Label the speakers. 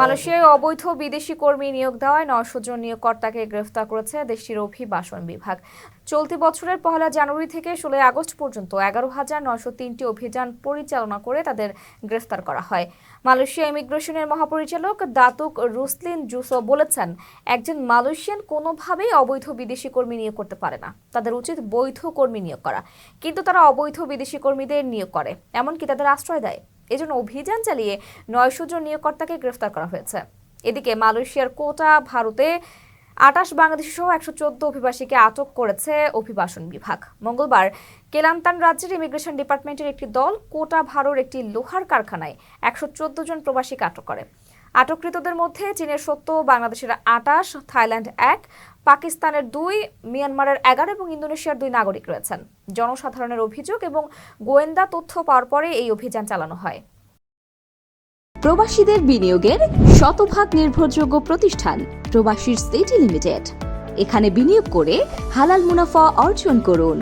Speaker 1: মালয়েশিয়ায় অবৈধ বিদেশি কর্মী নিয়োগ দেওয়ায় নয়শো জন নিয়োগকর্তাকে গ্রেফতার করেছে দেশটির অভিবাসন বিভাগ। চলতি বছরের পহেলা জানুয়ারি থেকে ষোলোই আগস্ট পর্যন্ত এগারো হাজার নয়শো তিনটি অভিযান পরিচালনা করে তাদের গ্রেফতার করা হয়। মালয়েশিয়া ইমিগ্রেশনের মহাপরিচালক দাতুক রুসলিন জুসো বলেছেন, একজন মালয়েশিয়ান কোনোভাবেই অবৈধ বিদেশি কর্মী নিয়োগ করতে পারে না। তাদের উচিত বৈধ কর্মী নিয়োগ করা। কিন্তু তারা অবৈধ বিদেশি কর্মীদের নিয়োগ করে। এমনকি তাদের আশ্রয় দেয়। এজন্য অভিযান চালিয়ে নয়শো জন নিয়োগকর্তাকে গ্রেফতার করা হয়েছে। এদিকে মালয়েশিয়ার কোটা ভারতে আটাশ বাংলাদেশি সহ একশো চোদ্দ অভিবাসীকে আটক করেছে অভিবাসন বিভাগ। মঙ্গলবার কেলান্তান রাজ্যের ইমিগ্রেশন ডিপার্টমেন্টের একটি দল কোটা ভারোর একটি লোহার কারখানায় একশো চোদ্দ জন প্রবাসীকে আটক করে। আটককৃতদের মধ্যে চীনের সত্য, বাংলাদেশের আটাশ, থাইল্যান্ড এক পাকিস্তানের দুই, মিয়ানমারের এগারো এবং ইন্দোনেশিয়ার দুই নাগরিক রয়েছেন। জনসাধারণের অভিযোগ এবং গোয়েন্দা তথ্য পাওয়ার পরে এই অভিযান চালানো হয়।
Speaker 2: প্রবাসীদের বিনিয়োগের শতভাগ নির্ভরযোগ্য প্রতিষ্ঠান প্রবাসীর সিটি লিমিটেড। এখানে বিনিয়োগ করে হালাল মুনাফা অর্জন করুন।